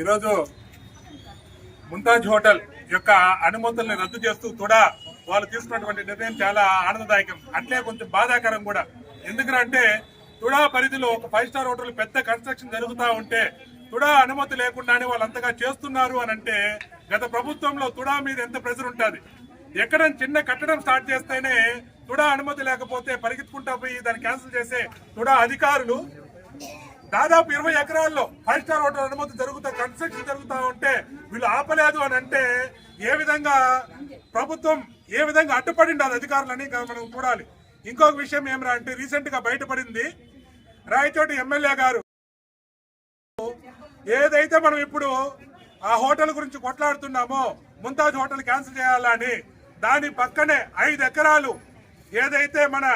ఈరోజు ముంతాజ్ హోటల్ యొక్క అనుమతుల్ని రద్దు చేస్తూ కూడా వాళ్ళు తీసుకున్నటువంటి నిర్ణయం చాలా ఆనందదాయకం. అట్లే కొంచెం బాధాకరం కూడా. ఎందుకంటే తుడా పరిధిలో ఒక ఫైవ్ స్టార్ హోటల్ పెద్ద కన్స్ట్రక్షన్ జరుగుతూ ఉంటే తుడా అనుమతి లేకుండానే వాళ్ళు అంతగా చేస్తున్నారు అని అంటే గత ప్రభుత్వంలో తుడా మీద ఎంత ప్రెజర్ ఉంటుంది? ఎక్కడ చిన్న కట్టడం స్టార్ట్ చేస్తేనే తుడా అనుమతి లేకపోతే పరిగెత్తుకుంటా పోయి దాన్ని క్యాన్సిల్ చేసే తుడా అధికారులు దాదాపు ఇరవై ఎకరాల్లో ఫైవ్ స్టార్ హోటల్ అనుమతి జరుగుతా కన్స్ట్రక్షన్ జరుగుతా ఉంటే వీళ్ళు ఆపలేదు అని అంటే ఏ విధంగా ప్రభుత్వం ఏ విధంగా అడ్డుపడింది అది అధికారులని ఇంకా మనం చూడాలి. ఇంకొక విషయం ఏమరా అంటే రీసెంట్గా బయటపడింది రాయచోటి ఎమ్మెల్యే గారు. ఏదైతే మనం ఇప్పుడు ఆ హోటల్ గురించి కొట్లాడుతున్నామో ముంతాజ్ హోటల్ క్యాన్సిల్ చేయాలని దాని పక్కనే ఐదు ఎకరాలు ఏదైతే మన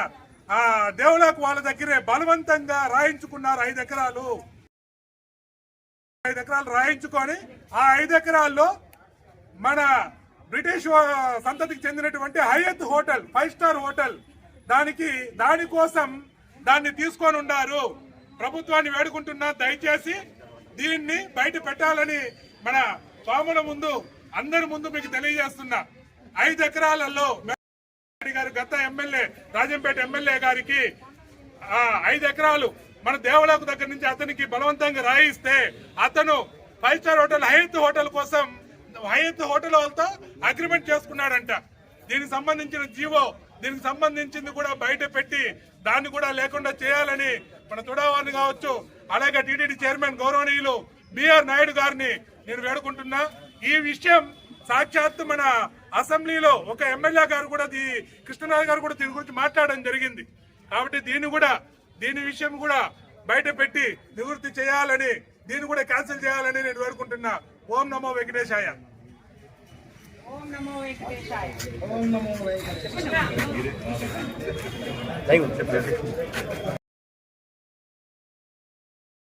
ఆ దేవులకు వాళ్ళ దగ్గరే బలవంతంగా రాయించుకున్నారు ఐదు ఎకరాలు. ఐదు ఎకరాలు రాయించుకొని ఆ ఐదు ఎకరాల్లో మన బ్రిటిష్ సంతతికి చెందినటువంటి Hyatt hotel five star hotel దానికి దానికోసం దాన్ని తీసుకొని ఉన్నారు. ప్రభుత్వాన్ని వేడుకుంటున్నా దయచేసి దీన్ని బయట పెట్టాలని మన స్వాముల ముందు అందరి ముందు మీకు తెలియజేస్తున్నా. ఐదు ఎకరాలలో గారు గత ఎమ్మెల్యే రాజంపేట ఎమ్మెల్యే గారికి ఐదు ఎకరాలు మన దేవలకు దగ్గర నుంచి అతనికి బలవంతంగా రాయిస్తే అతను five star hotel Hyatt hotel కోసం హయత్ హోటల్ వాళ్ళతో అగ్రిమెంట్ చేసుకున్నాడంట. దీనికి సంబంధించిన జీవో దీనికి సంబంధించింది కూడా బయట పెట్టి దాన్ని కూడా లేకుండా చేయాలని మన తుడావారిని కావచ్చు అలాగే టీటీడీ చైర్మన్ గౌరవనీయులు బిఆర్ నాయుడు గారిని నేను వేడుకుంటున్నా. ఈ విషయం సాక్షాత్తు మన అసెంబ్లీలో ఒక ఎమ్మెల్యే గారు కూడా దీ కృష్ణనాథ్ గారు కూడా దీని గురించి మాట్లాడడం జరిగింది. కాబట్టి దీన్ని కూడా దీని విషయం కూడా బయట పెట్టి నివృత్తి చేయాలని దీన్ని కూడా క్యాన్సిల్ చేయాలని నేను వేడుకుంటున్నా ఓం నమో వెంకటేశాయ. ఓం నమో వెంకటేశాయ. ఓం నమో వెంకటేశాయ.